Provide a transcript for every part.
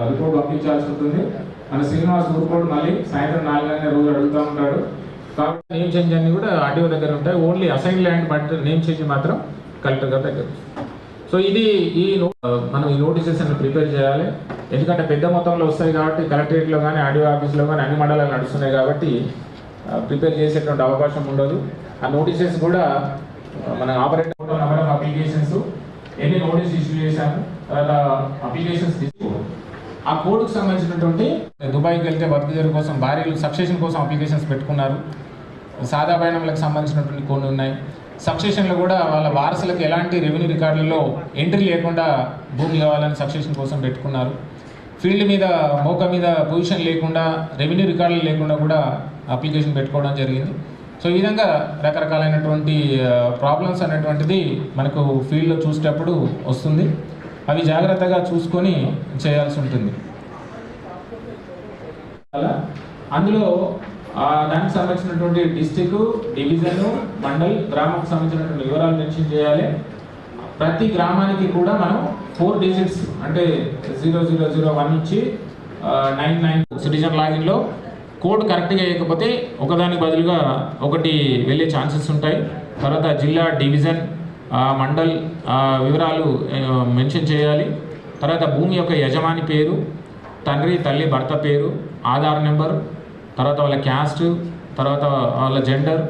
Report పంపించాల్సి ఉంటుంది. మన Srinivas report మళ్ళీ సాయంత్రం నాలుగైన రోజు అడుగుతూ ఉంటాడు. కాబట్టి నేమ్ చేంజ్ అన్ని కూడా ఆర్టీఓ దగ్గర ఉంటాయి. Only assign land but name change మాత్రం కలెక్టర్ గారి దగ్గర సో ఇది ఈ మనం ఈ నోటీసెస్ అన్ని ప్రిపేర్ చేయాలి. ఎందుకంటే పెద్ద మొత్తంలో వస్తాయి కాబట్టి కలెక్టరేట్లో కానీ ఆర్డీఓ ఆఫీస్లో కానీ అన్ని మండలాలు నడుస్తున్నాయి కాబట్టి ప్రిపేర్ చేసేటువంటి అవకాశం ఉండదు. ఆ నోటీసెస్ కూడా మన ఆపరేటర్ నెంబర్ ఆఫ్ అప్లికేషన్స్ ఎన్ని నోటీస్ ఇష్యూ చేశాము తర్వాత అప్లికేషన్స్ తీసుకో ఆ కోడ్కు సంబంధించినటువంటి దుబాయ్కి వెళ్తే వర్క్ కోసం భార్యలు సబ్స్టేషన్ కోసం అప్లికేషన్స్ పెట్టుకున్నారు. సాదా బయనములకు సంబంధించినటువంటి కొన్ని ఉన్నాయి. సబ్స్టేషన్లో కూడా వాళ్ళ వారసులకు ఎలాంటి రెవెన్యూ రికార్డులలో ఎంట్రీ లేకుండా భూమి కావాలని సబ్స్టేషన్ కోసం పెట్టుకున్నారు. ఫీల్డ్ మీద మోక మీద పొజిషన్ లేకుండా రెవెన్యూ రికార్డులు లేకుండా కూడా అప్లికేషన్ పెట్టుకోవడం జరిగింది. సో ఈ విధంగా రకరకాలైనటువంటి ప్రాబ్లమ్స్ అనేటువంటిది మనకు ఫీల్డ్లో చూసేటప్పుడు వస్తుంది. అవి జాగ్రత్తగా చూసుకొని చేయాల్సి ఉంటుంది. అందులో దానికి సంబంధించినటువంటి డిస్టిక్ డివిజన్ మండల్ గ్రామంకి సంబంధించినటువంటి వివరాలు మెన్షన్ చేయాలి. ప్రతి గ్రామానికి కూడా మనం ఫోర్ డిజిట్స్ అంటే జీరో జీరో జీరో వన్ నుంచి నైన్ నైన్ సిటిజన్ లాగిన్లో కోడ్ కరెక్ట్గా వేయకపోతే ఒకదానికి బదులుగా ఒకటి వెళ్ళే ఛాన్సెస్ ఉంటాయి. తర్వాత జిల్లా డివిజన్ మండల్ ఆ, వివరాలు మెన్షన్ చేయాలి. తర్వాత భూమి యొక్క యజమాని పేరు తండ్రి తల్లి భర్త పేరు ఆధార్ నెంబర్ తర్వాత వాళ్ళ క్యాస్ట్ తర్వాత వాళ్ళ జెండర్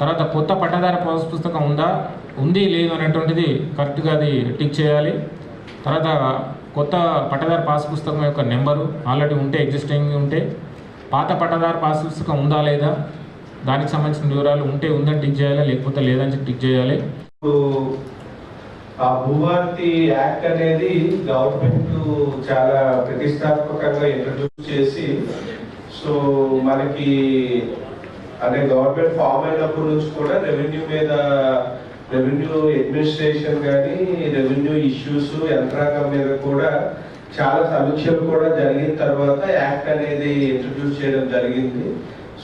తర్వాత కొత్త పట్టదార పాస్ పుస్తకం ఉందా ఉంది లేదు అనేటువంటిది కరెక్ట్గా అది టిక్ చేయాలి. తర్వాత కొత్త పట్టదార పాస్ పుస్తకం యొక్క నెంబరు ఆల్రెడీ ఉంటే ఎగ్జిస్టింగ్ ఉంటే పాత పట్టదార పాస్ పుస్తకం ఉందా లేదా దానికి సంబంధించిన వివరాలు ఉంటే ఉందని టిక్ చేయాలి లేకపోతే లేదని చెప్పి టిక్ చేయాలి. ఆ భూభారతి యాక్ట్ అనేది గవర్నమెంట్ చాలా ప్రతిష్టాత్మకంగా ఇంట్రడ్యూస్ చేసి సో మనకి అంటే గవర్నమెంట్ ఫామ్ అయినప్పటి నుంచి కూడా రెవెన్యూ మీద రెవెన్యూ అడ్మినిస్ట్రేషన్ కానీ రెవెన్యూ ఇష్యూస్ యంత్రాంగం మీద కూడా చాలా సమీక్షలు కూడా జరిగిన తర్వాత యాక్ట్ అనేది ఇంట్రడ్యూస్ చేయడం జరిగింది.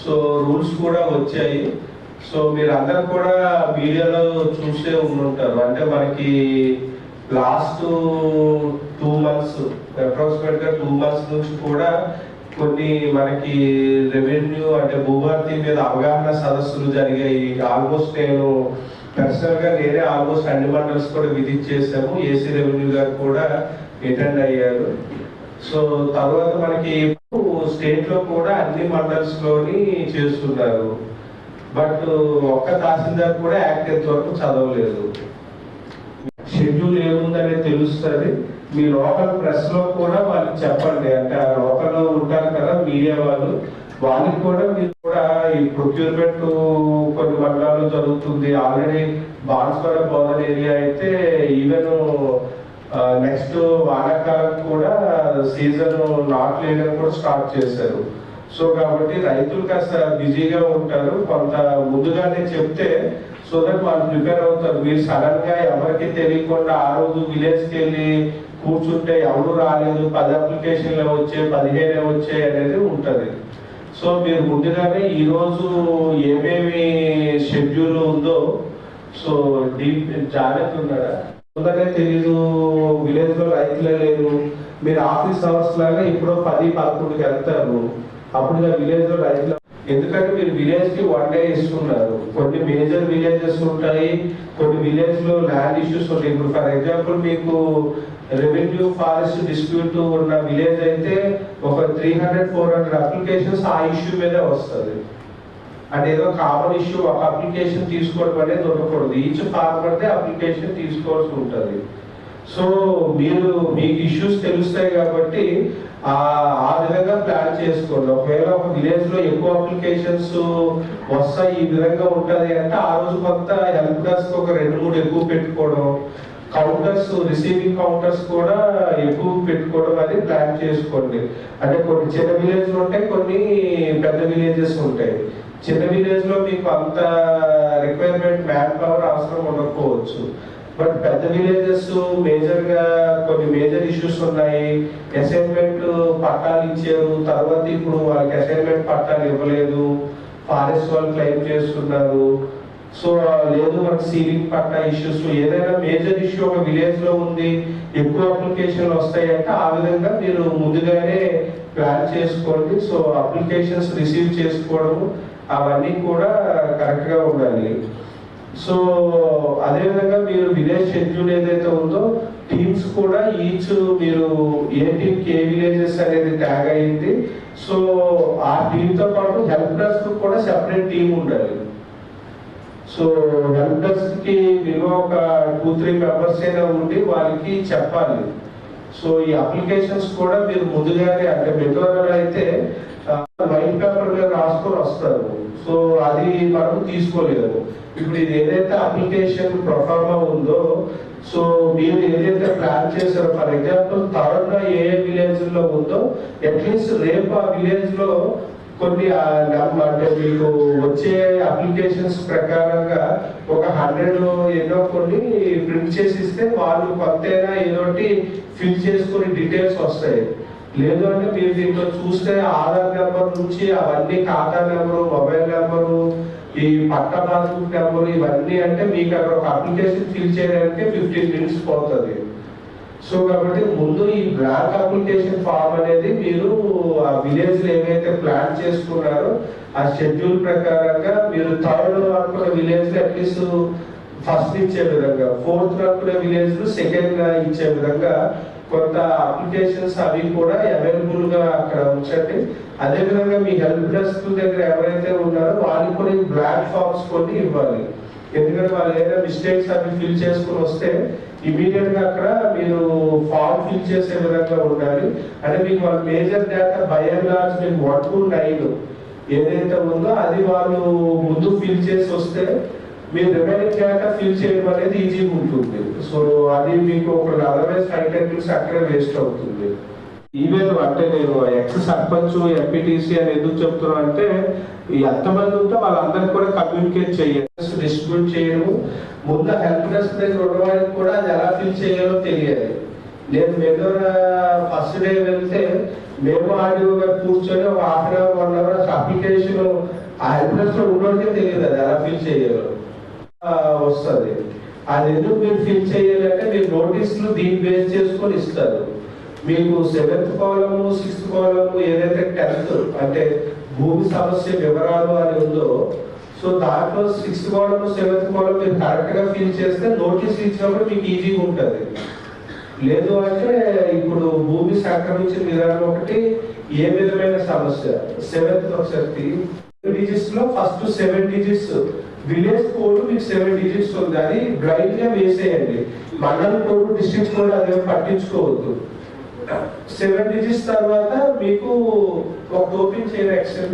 సో రూల్స్ కూడా వచ్చాయి. సో మీరు అందరు కూడా మీడియాలో చూసే ఉంటారు అంటే మనకి లాస్ట్ టూ మంత్స్ అప్రాక్సిమేట్గా టూ మంత్స్ నుంచి కూడా కొన్ని మనకి రెవెన్యూ అంటే భూభారతి మీద అవగాహన సదస్సులు జరిగాయి. ఆల్మోస్ట్ నేను పర్సనల్గా నేనే ఆల్మోస్ట్ అన్ని మండల్స్ కూడా విజిట్ చేశాము. ఏసీ రెవెన్యూ గారు కూడా అటెండ్ అయ్యారు. సో తర్వాత మనకి స్టేట్లో కూడా అన్ని మండల్స్లోని చేస్తున్నారు. బట్ ఒక్క తహసీల్దార్ కూడా యాక్ట్ ఎంతవరకు చదవలేదు. షెడ్యూల్ ఏముందనేది తెలుస్తుంది. మీ లోకల్ ప్రెస్లో కూడా వాళ్ళకి చెప్పండి. అంటే ఆ లోకల్లో ఉంటారు కదా మీడియా వాళ్ళు. వాళ్ళకి కూడా మీరు కూడా ఈ ప్రొక్యూర్మెంట్ కొన్ని మండలాల్లో జరుగుతుంది. ఆల్రెడీ బాన్స్వాడ బోధన్ ఏరియా అయితే ఈవెన్ నెక్స్ట్ వానాకాలం కూడా సీజన్ నాట్లు వేయడం కూడా స్టార్ట్ చేశారు. సో కాబట్టి రైతులు కాస్త బిజీగా ఉంటారు. కొంత ముందుగానే చెప్తే సో దట్ వాళ్ళు ప్రిపేర్ అవుతారు. మీరు సడన్గా ఎవరికి తెలియకుండా ఆ రోజు విలేజ్కి వెళ్ళి కూర్చుంటే ఎవరు రాలేదు. పది అప్లికేషన్లు వచ్చాయి పదిహేనే వచ్చాయి అనేది ఉంటుంది. సో మీరు ముందుగానే ఈ రోజు ఏమేమి షెడ్యూల్ ఉందో సో డీప్ జాగ్రత్త ఉన్నారా ముందరే తెలీదు. విలేజ్లో రైతులే లేరు. మీరు ఆఫీస్ అవర్స్ లాగా ఇప్పుడు పది పదకొండుకి వెళ్తారు. అప్పుడు విలేజ్లో రైతులు ఎందుకంటే మీరు విలేజ్కి వన్ డే ఇస్తున్నారు. కొన్ని మేజర్ విలేజెస్ ఉంటాయి కొన్ని విలేజ్లో ల్యాండ్ ఇష్యూస్ ఉంటాయి. ఇప్పుడు ఫర్ ఎగ్జాంపుల్ మీకు రెవెన్యూ ఫారెస్ట్ డిస్ప్యూట్ ఉన్న విలేజ్ అయితే ఒక three hundred four hundred applications ఆ ఇష్యూ మీదే వస్తుంది. అంటే ఏదో కామన్ ఇష్యూ ఒక అప్లికేషన్ తీసుకోవడం అనేది ఉండకూడదు. ఈచ్ ఫార్మర్దే అప్లికేషన్ తీసుకోవాల్సి ఉంటుంది. సో మీరు మీకు ఇష్యూస్ తెలుస్తాయి కాబట్టి ఆ ఆ విధంగా యాడ్ చేసుకోండి. ఒకవేళ ఒక విలేజ్లో ఎక్కువ అప్లికేషన్స్ వస్తాయి ఈ విధంగా ఉంటది అంటే ఆ రోజు కొత్త హెల్ప్ డెస్క్ ఒక రెండు మూడు ఎక్కువ పెట్టుకోవడం కౌంటర్స్ రిసీవింగ్ కౌంటర్స్ కూడా ఎక్కువ పెట్టుకోవడం అనేది ప్లాన్ చేసుకోండి. అంటే కొన్ని చిన్న విలేజ్లు ఉంటాయి కొన్ని పెద్ద విలేజెస్ ఉంటాయి. చిన్న విలేజ్లో మీకు అంత రిక్వైర్మెంట్ మ్యాన్ పవర్ అవసరం ఉండకపోవచ్చు. బట్ పెద్ద విలేజెస్ మేజర్గా కొన్ని మేజర్ ఇష్యూస్ ఉన్నాయి. అసైన్మెంట్ పట్టాలు ఇచ్చారు. తర్వాత ఇప్పుడు వాళ్ళకి అసైన్మెంట్ పట్టాలు ఇవ్వలేదు. ఫారెస్ట్ వాళ్ళు క్లెయిమ్ చేస్తున్నారు. సో లేదు మనకి సీలింగ్ పట్ట ఇష్యూస్ ఏదైనా మేజర్ ఇష్యూ ఒక విలేజ్లో ఉంది ఎక్కువ అప్లికేషన్లు వస్తాయంటే ఆ విధంగా మీరు ముందుగానే ప్లాన్ చేసుకోండి. సో అప్లికేషన్స్ రిసీవ్ చేసుకోవడం అవన్నీ కూడా కరెక్ట్గా ఉండాలి. సో అదేవిధంగా మీరు విలేజ్ షెడ్యూల్ ఏదైతే ఉందో టీమ్స్ కూడా ఈచ్ మీరు ఏ టీమ్ ఏ విలేజెస్ అనేది ట్యాగ్ అయింది సో ఆ టీమ్తో పాటు హెల్ప్ డెస్క్ కూడా సెపరేట్ టీం ఉండాలి. సో హెల్ప్ డెస్క్కి మినిమం ఒక టూ త్రీ మెంబర్స్ అయినా ఉండి వాళ్ళకి చెప్పాలి. సో ఈ అప్లికేషన్స్ కూడా మీరు ముందుగానే అంటే మెట్రోలో అయితే వైట్ పేపర్ మీద రాసుకొని వస్తారు. సో అది మనం తీసుకోలేదు. ఇప్పుడు ఇది ఏదైతే అప్లికేషన్ ప్రొఫార్మా ఉందో సో మీరు ఏదైతే ప్లాన్ చేశారో ఫర్ ఎగ్జాంపుల్ థర్డ్ ఏ విలేజ్లో ఉందో అట్లీస్ట్ రేపు ఆ విలేజ్లో కొన్ని ఆ అంటే మీకు వచ్చే అప్లికేషన్స్ ప్రకారంగా ఒక హండ్రెడ్ ఏదో కొన్ని ప్రింట్ చేసి ఇస్తే వాళ్ళు కొంతైనా ఏదోటి ఫిల్ చేసుకుని డీటెయిల్స్ వస్తాయి. లేదు అంటే మీరు దీంట్లో చూస్తే ఆధార్ నెంబర్ నుంచి అవన్నీ ఖాతా నెంబరు మొబైల్ నెంబరు ఈ పట్ట పాస్బుక్ నెంబర్ ఇవన్నీ అంటే మీకు అక్కడ ఒక అప్లికేషన్ ఫిల్ చేయడానికి ఫిఫ్టీన్ మినిట్స్ పోతుంది. సో కాబట్టి ముందు ఈ బ్లాక్ అప్లికేషన్ ఫామ్ అనేది మీరు ఆ విలేజ్ ఏమైతే ఏవైతే ప్లాన్ చేసుకున్నారో ఆ షెడ్యూల్ ప్రకారంగా మీరు థర్డ్ అనుకున్న విలేజ్ అట్లీస్ట్ ఫస్ట్ ఇచ్చే విధంగా ఫోర్త్ అనుకున్న విలేజ్ సెకండ్గా ఇచ్చే విధంగా కొంత అప్లికేషన్స్ అవి కూడా అవైలబుల్గా అక్కడ ఉంచండి. అదే విధంగా మీ హెల్ప్ డెస్క్ దగ్గర ఎవరైతే ఉన్నారో వాళ్ళు కూడా బ్లాక్ ఫామ్స్ కొన్ని ఇవ్వాలి. ఎందుకంటే వాళ్ళు ఏదైనా మిస్టేక్స్ అవి ఫిల్ చేసుకుని వస్తే ఇమీడియట్గా అక్కడ మీరు ఫామ్ ఫిల్ చేసే విధంగా ఉండాలి. అంటే మీకు వాళ్ళ మేజర్ డేటా బై అండ్ మీకు వన్ టు నైన్ ఏదైతే ఉందో అది వాళ్ళు ముందు ఫిల్ చేసి వస్తే మీరు రిమైనింగ్ డేటా ఫిల్ చేయడం అనేది ఈజీగా ఉంటుంది. సో అది మీకు ఒక అదర్వైజ్ ఫైవ్ టెన్ మినిట్స్ అక్కడే వేస్ట్ అవుతుంది. ఈవెన్ అంటే నేను ఎక్స్ సర్పంచ్ ఎంపీటీసీ అని ఎందుకు చెప్తున్నా అంటే ఎంతమంది ఉంటే వాళ్ళందరికీ కూడా కమ్యూనికేట్ చేయాలి. డిస్ట్రిబ్యూట్ చేయడం ముందు హెల్ప్ డెస్క్ దగ్గర ఉన్నవారికి కూడా అది ఎలా ఫిల్ చేయాలో తెలియాలి. నేను మెదూర ఫస్ట్ డే వెళ్తే మేము ఆడియో గారు కూర్చొని ఒక half an hour one hour application ఆ హెల్ప్ డెస్క్లో ఉన్నోడికే తెలియదు అది ఎలా ఫిల్ చేయాలో. వస్తుంది. అది ఎందుకు మీరు ఫిల్ చేయాలి అంటే మీరు నోటీసులు దీన్ని బేస్ చేసుకొని ఇస్తారు. మీకు సెవెంత్ కాలము సిక్స్త్ కాలము ఏదైతే టెన్త్ అంటే భూమి సమస్య వివరాలు అని ఉందో సో దాంట్లో సిక్స్త్ కాలం సెవెంత్ కాలం మీరు కరెక్ట్గా ఫిల్ చేస్తే నోటీస్ ఇచ్చినప్పుడు మీకు ఈజీగా ఉంటుంది. లేదు అంటే ఇప్పుడు భూమి సంక్రమించిన విధానం ఒకటి ఏ విధమైన సమస్య? సెవెంత్ ఒకసారి డిజిట్స్లో first seven digits village code మీకు సెవెన్ డిజిట్స్ ఉంది. అది బ్లైండ్గా వేసేయండి. మండల కోడ్ డిస్ట్రిక్ట్ కోడ్ అదేం పట్టించుకోవద్దు. సెవెన్ డిజిట్స్ తర్వాత మీకు ఒక ఓపెన్ చేయని ఎక్సెల్